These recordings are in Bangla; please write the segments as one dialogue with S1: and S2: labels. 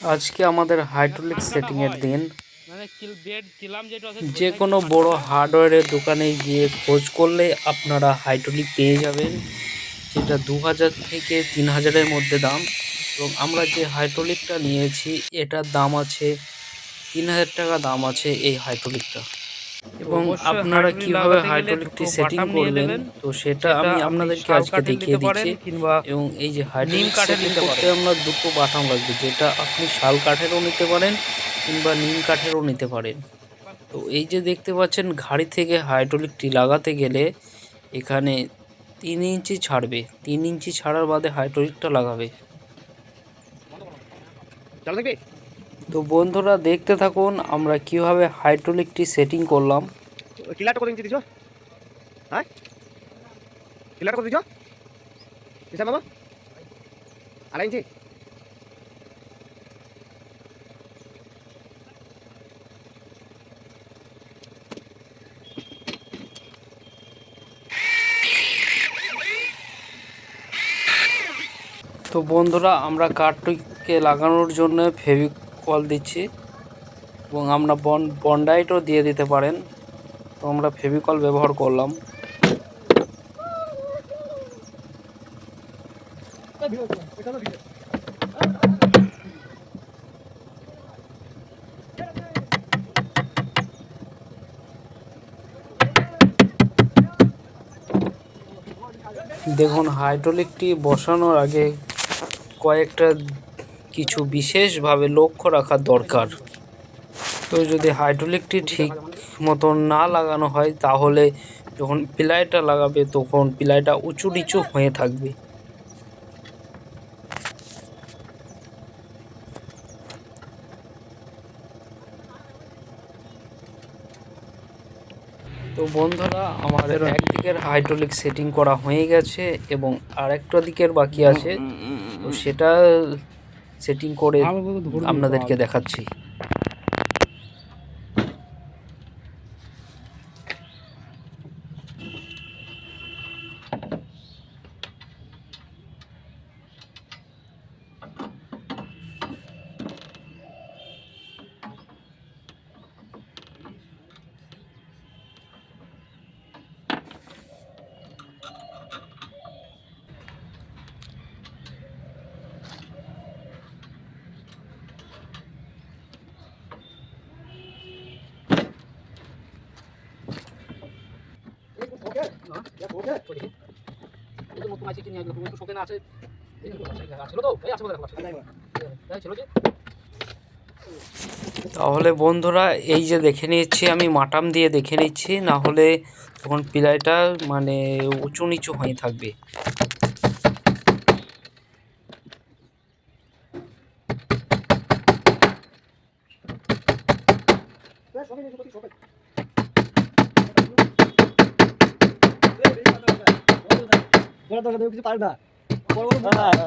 S1: আজকে আমাদের হাইড্রোলিক সেটিংয়ের দিন।
S2: মানে
S1: যে কোনো বড় হার্ডওয়্যারের দোকানে গিয়ে খোঁজ করলে আপনারা হাইড্রোলিক পেয়ে যাবেন যেটা দু হাজার থেকে তিন হাজারের মধ্যে দাম। এবং আমরা যে হাইড্রোলিকটা নিয়েছি এটার দাম আছে তিন হাজার টাকা দাম আছে এই হাইড্রোলিকটা এবং আপনারা কীভাবে হাইড্রোলিকটি সেটিং
S2: নিয়ে
S1: করবেন
S2: নেবেন।
S1: তো সেটা আমি আপনাদেরকে আজকে দেখিয়ে দিচ্ছি। এবং এই যে হাইড্রোলিক
S2: কাঠের
S1: সেটিং করতে আমরা দুটো বাটাম লাগবে যেটা আপনি শাল কাঠেরও নিতে পারেন কিংবা নিম কাঠেরও নিতে পারেন। তো এই যে দেখতে পাচ্ছেন ঘাড়ি থেকে হাইড্রোলিকটি লাগাতে গেলে এখানে তিন ইঞ্চি ছাড়বে। তিন ইঞ্চি ছাড়ার বাদে হাইড্রোলিকটা লাগাবে। তো বন্ধুরা দেখতে থাকুন আমরা কীভাবে হাইড্রোলিকটি সেটিং করলাম।
S3: কিলারটা কত ইঞ্চি দিছো? হ্যাঁ? কিলারটা কত দিছো? দিছা মামা আড়াই ইঞ্চি।
S1: তো বন্ধুরা আমরা কাঠটিকে লাগানোর জন্য ফেভিকল দিচ্ছি এবং আমরা বন, বন্ডাইটও দিয়ে দিতে পারেন। তো আমরা ফেভিকল ব্যবহার করলাম। দেখুন হাইড্রোলিকটি বসানোর আগে কয়েকটা কিছু বিশেষভাবে লক্ষ্য রাখা দরকার। তো যদি হাইড্রোলিকটি ঠিক মতন না লাগানো হয় তাহলে যখন পিলাইটা লাগাবে তখন পিলাইটা উঁচু নিচু হয়ে থাকবে। তো বন্ধুরা আমাদের একদিকের হাইড্রোলিক সেটিং করা হয়ে গেছে এবং আরেকটা দিকের বাকি আছে। তো সেটা সেটিং করে আপনাদেরকে দেখাচ্ছি। তাহলে বন্ধুরা এই যে দেখে নিচ্ছি আমি মাটাম দিয়ে দেখে নিচ্ছি না হলে তখন পিলাইটা মানে উঁচু নিচু হয়ে থাকবে।
S3: বড় দরকার কিছু পারবে না। বড় বড়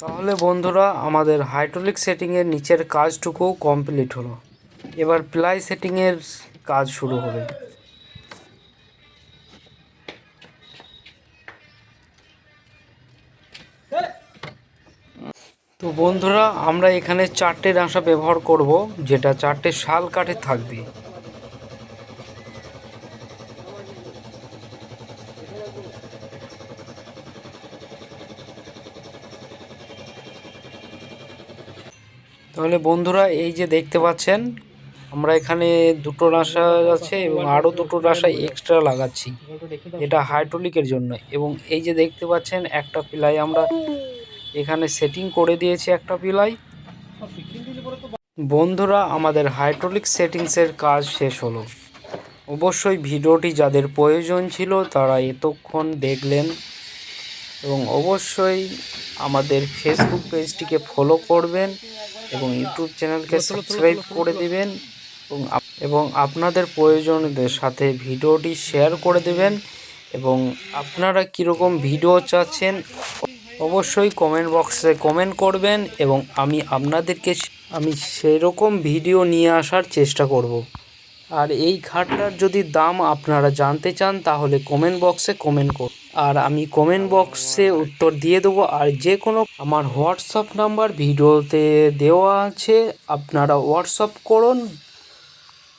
S1: তাহলে বন্ধুরা, আমাদের হাইড্রোলিক সেটিংয়ের নিচের কাজটুকু কমপ্লিট হলো। এবার প্লাই সেটিংয়ের কাজ শুরু হবে। তো বন্ধুরা, আমরা এখানে চারটে ডাঁসা ব্যবহার করব, যেটা চারটে শাল কাঠে থাকবে। তাহলে বন্ধুরা, এই যে দেখতে পাচ্ছেন, আমরা এখানে দুটো রাসা আছে এবং আরও দুটো রাসা এক্সট্রা লাগাচ্ছি। এটা হাইড্রোলিকের জন্য। এবং এই যে দেখতে পাচ্ছেন, একটা পিলাই আমরা এখানে সেটিং করে দিয়েছি একটা পিলাই। বন্ধুরা, আমাদের হাইড্রোলিক সেটিংসের কাজ শেষ হলো। অবশ্যই ভিডিওটি যাদের প্রয়োজন ছিল, তারা এতক্ষণ দেখলেন। এবং অবশ্যই আমাদের ফেসবুক পেজটিকে ফলো করবেন। এবং ইউটিউব চ্যানেলকে সাবস্ক্রাইব করে দিবেন এবং এবং আপনাদের প্রয়োজনদের সাথে ভিডিওটি শেয়ার করে দেবেন এবং আপনারা কীরকম ভিডিও চাচ্ছেন অবশ্যই কমেন্ট বক্সে কমেন্ট করবেন এবং আমি আপনাদেরকে আমি সেরকম ভিডিও নিয়ে আসার চেষ্টা করব। আর এই ঘাটটার যদি দাম আপনারা জানতে চান, তাহলে কমেন্ট বক্সে কমেন্ট করুন। আর আমি কমেন্ট বক্সে উত্তর দিয়ে দেবো। আর যে কোনো আমার হোয়াটসঅ্যাপ নাম্বার ভিডিওতে দেওয়া আছে, আপনারা হোয়াটসঅ্যাপ করুন।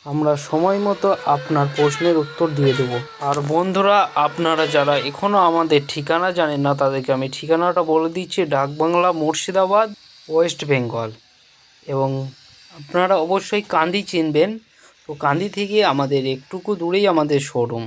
S1: আমরা সময় মতো আপনার প্রশ্নের উত্তর দিয়ে দেবো। আর বন্ধুরা, আপনারা যারা এখনও আমাদের ঠিকানা জানেন না, তাদেরকে আমি ঠিকানাটা বলে দিচ্ছি, ডাকবাংলা মুর্শিদাবাদ, ওয়েস্ট বেঙ্গল। এবং আপনারা অবশ্যই কান্দি চিনবেন। তো কান্দি থেকে আমাদের একটুকু দূরেই আমাদের শোরুম